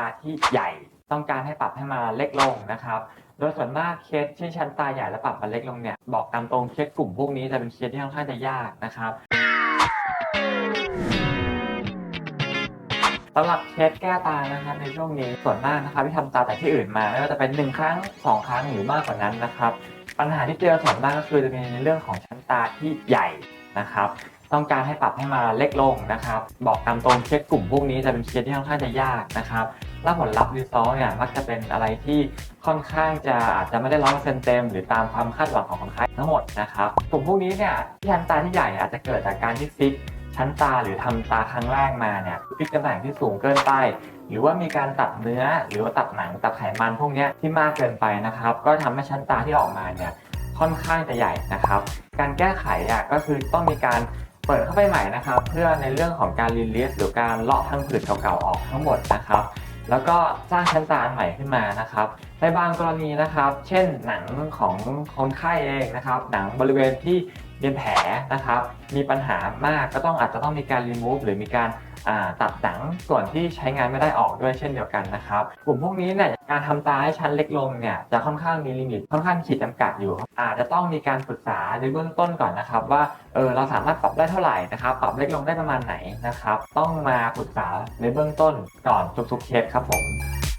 าที่ใหญ่ ต้องการให้ปรับให้มาเล็กลงนะครับโดยส่วนมากเคสที่ชั้นตาใหญ่และปรับมาเล็กลงเนี่ยบอกตามตรงเคสกลุ่มพวกนี้จะเป็นเคสที่ค่อนข้างจะยากนะครับสำหรับเคสแก้ตานะครับในช่วงนี้ส่วนมากนะครับที่ทำตาแต่ที่อื่นมาไม่ว่าจะเป็นหนึ่งครั้งสองครั้งหรือมากกว่านั้นนะครับ ปัญหาที่เจอส่วนมากก็คือจะมีในเรื่องของชั้นตาที่ใหญ่นะครับ ต้องการให้ปรับให้มาเล็กลงนะครับ บอกตามตรงเคสกลุ่มพวกนี้จะเป็นเคสที่ค่อนข้างจะยากนะครับและผลลัพธ์รีซอสเนี่ยมักจะเป็นอะไรที่ค่อนข้างจะอาจจะไม่ได้ร้อยเปอร์เซ็นต์เต็ม หรือตามความคาดหวังของคนไข้ทั้งหมดนะครับกลุ่มพวกนี้เนี่ยที่ชั้นตาที่ใหญ่อาจจะเกิดจากการที่ฟิกชั้นตาหรือทำตาครั้งแรกมาเนี่ยฟิกตำแหน่งที่สูงเกินไป หรือว่ามีการตัดเนื้อหรือว่าตัดหนังตัดไขมันพวกนี้ที่มากเกินไปนะครับก็ทำให้ชั้นตาที่ออกมาเนี่ยค่อนข้างจะใหญ่นะครับ การแก้ไขอะก็คือต้องมีการ เปิดเข้าไปใหม่นะครับ เพื่อในเรื่องของการรีลิสหรือการเลาะทั้งผืนเก่าๆออกทั้งหมดนะครับ แล้วก็สร้างชั้นตาใหม่ขึ้นมานะครับ ในบางกรณีนะครับ เช่นหนังของคนไข้เองนะครับ หนังบริเวณที่เป็นแผลนะครับ มีปัญหามากก็ต้องอาจจะต้องมีการรีมูฟหรือมีการ ตัดหนังส่วนที่ใช้งานไม่ได้ออกด้วยเช่นเดียวกันนะครับกลุ่มพวกนี้เนี่ยการทำตาให้ชั้นเล็กลงเนี่ยจะค่อนข้างมีลิมิตค่อนข้างขีดจำกัดอยู่ อาจจะต้องมีการปรึกษาในเบื้องต้นก่อนนะครับ ว่าเออเราสามารถปรับได้เท่าไหร่นะครับปรับเล็กลงได้ประมาณไหนนะครับ ต้องมาปรึกษาในเบื้องต้นก่อนทุกๆเคสครับผม